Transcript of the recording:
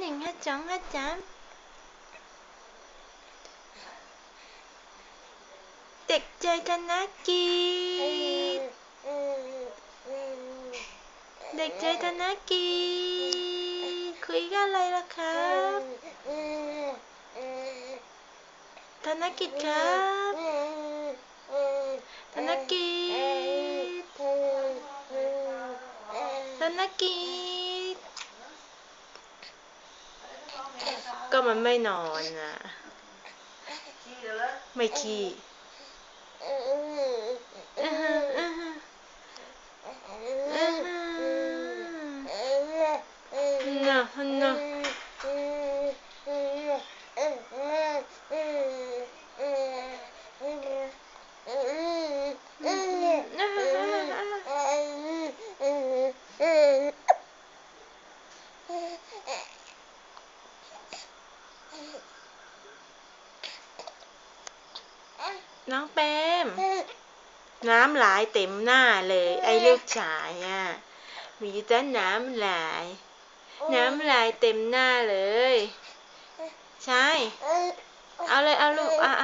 หนึ่งห้าสองห้าสามเด็กใจธนกิจเด็กใจธนกิจคุยกันอะไรล่ะครับธนกิจครับธนกิจธนกิจ ก็มันไม่นอนนะไม่ขี้อื้อหืออื้อหืออื้อหือน่ะน่ะ น้องเปรมน้ำลายเต็มหน้าเลย ไอ้ลูกชายอะ มีแต่น้ำลาย น้ำลายเต็มหน้าเลย ใช่ เอาเลยเอาลูกเอาเอาเอาลูก